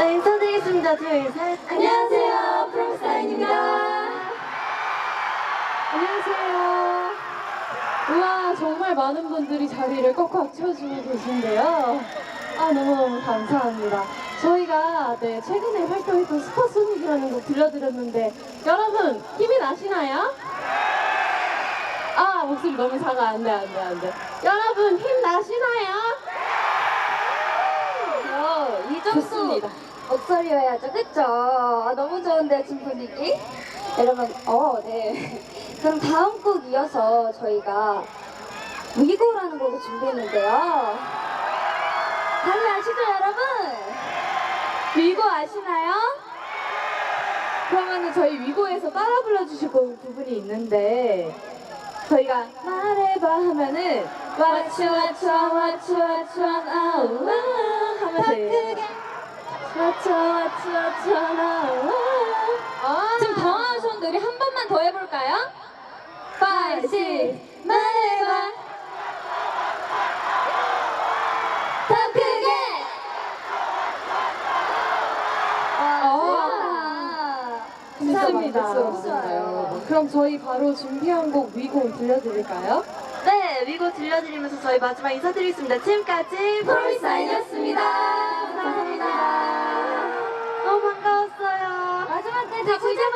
네, 인사드리겠습니다. 둘, 셋. 안녕하세요, 프롬스타입니다. 안녕하세요. 우와, 정말 많은 분들이 자리를 꽉꽉 채워주고 계신데요. 아, 너무너무 감사합니다. 저희가 네, 최근에 활동했던 슈퍼소닉이라는 곡 들려드렸는데, 여러분, 힘이 나시나요? 아, 목소리 너무 작아. 안 돼, 안 돼, 안 돼. 여러분, 힘 나시나요? 좋습니다. 목소리여야죠, 그쵸? 아, 너무 좋은데요, 지금 분위기? 여러분, 어, 네. 그럼 다음 곡 이어서 저희가 위고라는 곡을 준비했는데요. 감이 아시죠, 여러분? 위고 아시나요? 그러면은 저희 위고에서 따라 불러주실 부- 부분이 있는데, 저희가 말해봐 하면은, What you, you, what you, what you, oh, oh, oh, oh. 아. 좀 당황하셨는데 우리 한 번만 더 해볼까요? 5, 6, 말해봐 더 크게 와, 좋습니다. 좋아요. 그럼 저희 바로 준비한 곡 위고 들려드릴까요? 네, 위고 들려드리면서 저희 마지막 인사드리겠습니다. 지금까지 프로미사인이었습니다. 감사합니다. 너무 반가웠어요. 마지막까지 즐겨